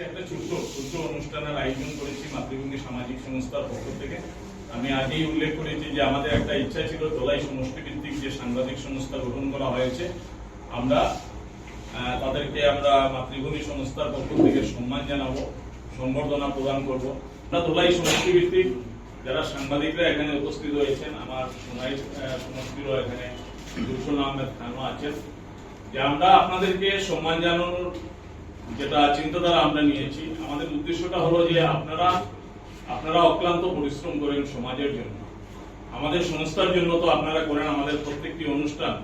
আজকে একটা ছোট্ট ছোট্ট অনুষ্ঠানের আয়োজন করেছি মাতৃভূমি সামাজিক সংস্থার পক্ষ থেকে। আমি আগেই উল্লেখ করেছি যে আমাদের একটা ইচ্ছা ছিল দোলাই সমষ্টি ভিত্তিক যে সাংবাদিক সংস্থা গঠন করা হয়েছে, আমরা তাদেরকে আমরা মাতৃভূমি সংস্থার পক্ষ থেকে সম্মান জানাব সম্বর্ধনা প্রদান করব। আমরা দোলাই সমষ্টি ভিত্তিক যারা সাংবাদিকরা এখানে উপস্থিত হয়েছেন, আমার সোনাই সমষ্টিরও এখানে দুলসন আহমেদ খানও আছেন, যে আমরা আপনাদেরকে সম্মান জানানোর যেটা চিন্তাধারা আমরা নিয়েছি, আমাদের উদ্দেশ্যটা হলো যে আপনারা আপনারা অক্লান্ত পরিশ্রম করেন সমাজের জন্য। আমাদের সংস্থার জন্য তো আপনারা করেন, আমাদের প্রত্যেকটি অনুষ্ঠান।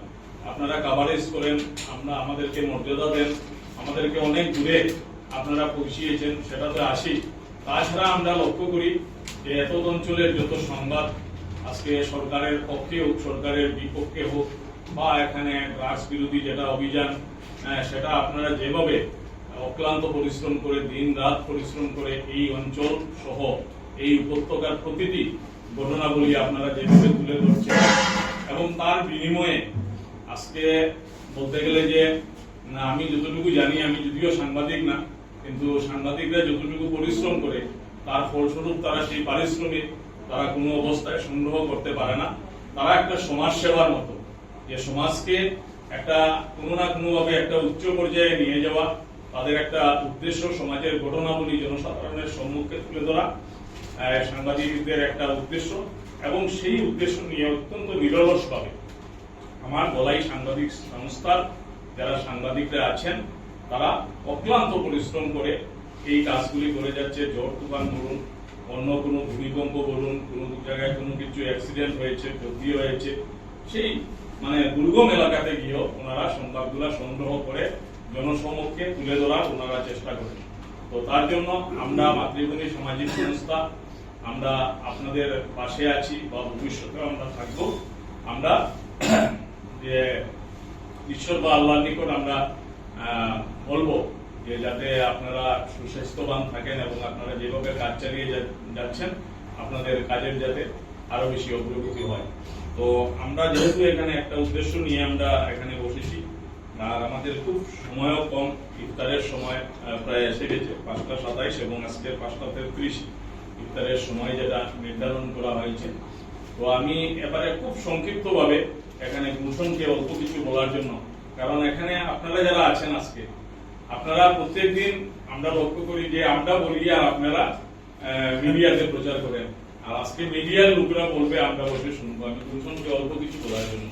আপনারা কাভারেজ করেন, আমরা আমাদেরকে মর্যাদা দেন, আমাদেরকে অনেক দূরে আপনারা পৌঁছিয়েছেন, সেটাতে আসি। তাছাড়া আমরা লক্ষ্য করি যে এত অঞ্চলের যত সংবাদ, আজকে সরকারের পক্ষে হোক, সরকারের বিপক্ষে হোক, বা এখানে ড্রাগস বিরোধী যেটা অভিযান সেটা আপনারা যেভাবে অক্লান্ত পরিশ্রম করে দিন রাত পরিশ্রম করে এই অঞ্চল সহ এই উপত্যকার প্রতিটি ঘটনাগুলি আপনারা যেভাবে তুলে ধরছেন এবং তার বিনিময়ে আজকে বলতে গেলে যে আমি যতটুকু জানি, আমি যদিও সাংবাদিক না, কিন্তু সাংবাদিকরা যতটুকু পরিশ্রম করে, তার ফলস্বরূপ তারা সেই পারিশ্রমিক তারা কোনো অবস্থায় সংগ্রহ করতে পারে না। তারা একটা সমাজ সেবার মতো, যে সমাজকে একটা কোনো না কোনোভাবে একটা উচ্চ পর্যায়ে নিয়ে যাওয়া তাদের একটা উদ্দেশ্য সমাজের ঘটনাবলী জনসাধারণের সম্মুখে তুলে ধরা সাংবাদিকদের একটা উদ্দেশ্য, এবং সেই উদ্দেশ্য নিয়ে অত্যন্ত নিরলস ভাবে আমার গলাই সাংবাদিক সংস্থার যারা সাংবাদিকরা আছেন, তারা অক্লান্ত পরিশ্রম করে এই কাজগুলি করে যাচ্ছে। জ্বর তুফান বলুন, অন্য কোনো ভূমিকম্প বলুন, কোনো জায়গায় কোনো কিছু অ্যাক্সিডেন্ট হয়েছে, ক্ষতি হয়েছে, সেই মানে দুর্গম এলাকাতে গিয়েও ওনারা সংবাদগুলা সংগ্রহ করে জনসমক্ষে তুলে ধরার ওনারা চেষ্টা করেন। তো তার জন্য আমরা মাতৃভূমি সামাজিক সংস্থা, আমরা আপনাদের পাশে আছি বা ভবিষ্যতেও আমরা থাকব। আমরা যে ঈশ্বর বা আল্লাহর নিকট আমরা বলব যে যাতে আপনারা সুস্বাস্থ্যবান থাকেন এবং আপনারা যেভাবে কাজ চালিয়ে যাচ্ছেন, আপনাদের কাজের যাতে আরও বেশি অগ্রগতি হয়। তো আমরা যেহেতু এখানে একটা উদ্দেশ্য নিয়ে আমরা এখানে আর আমাদের খুব সময়ও কম, ইফতারের সময় প্রায় এসে গেছে, পাঁচটা সাতাইশ এবং আজকে পাঁচটা তেত্রিশ ইফতারের সময় যেটা নির্ধারণ করা হয়েছে। তো আমি এবারে খুব সংক্ষিপ্তভাবে এখানে ভূষণকে অল্প কিছু বলার জন্য। কারণ এখানে আপনারা যারা আছেন আজকে, আপনারা প্রত্যেকদিন আমরা লক্ষ্য করি যে আমরা বলি আর আপনারা মিডিয়াতে প্রচার করেন। আর আজকে মিডিয়ার লোকরা বলবে, আমরা বসে শুনব। আমি ভূষণকে অল্প কিছু বলার জন্য।